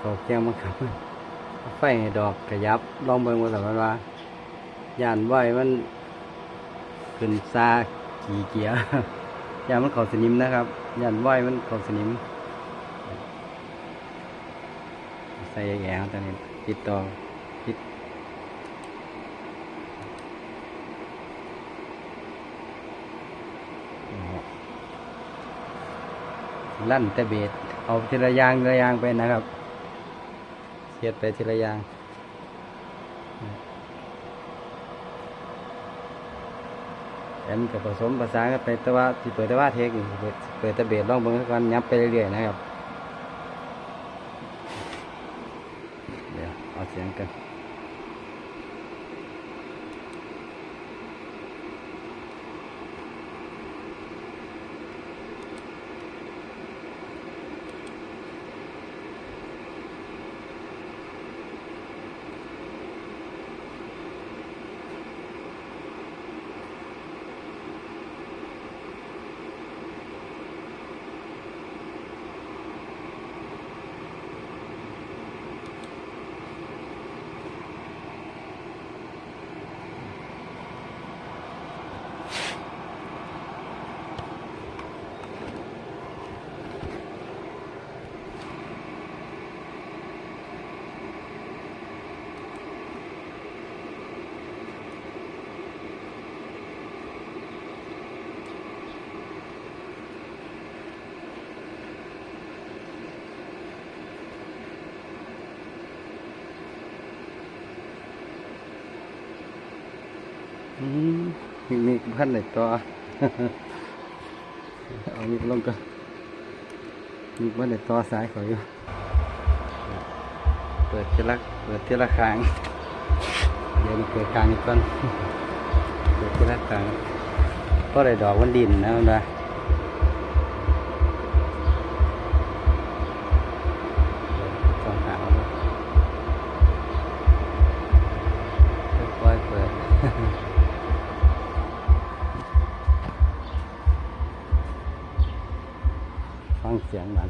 เขาเคียงบังคับไฟดอกกระยับลองเบิ่งว่าแต่ว่า ยานไหวมันขึ้นซาขี่เกียร์ยานมันเขาสนิมนะครับ ยานไหวมันเขาสนิม ใส่แอร์ตอนนี้ติดต่อติดลั่นแต่เบสเอาทีละยางทีละยางไปนะครับ เสียดไปทีละอย่างแอมกับผสมภาษากันไปแต่ว่าที่เปิดแต่ว่าเทคนิคเปิดเปิดตะเบสลองเบิ้งกันยับไปเรื่อยๆนะครับ เดี๋ยวเอาเสียงกัน มีพันไหนตัวเอามีลงกันมีพันไหนตัวสายขออยู่เปิดทีละเปิดทีละครั้งเดี๋ยวมาเปิดครั้งอีกก่อนเปิดทีละครั้งก็ได้ดอกวันดินนะมันว่า ฟังเสียงมัน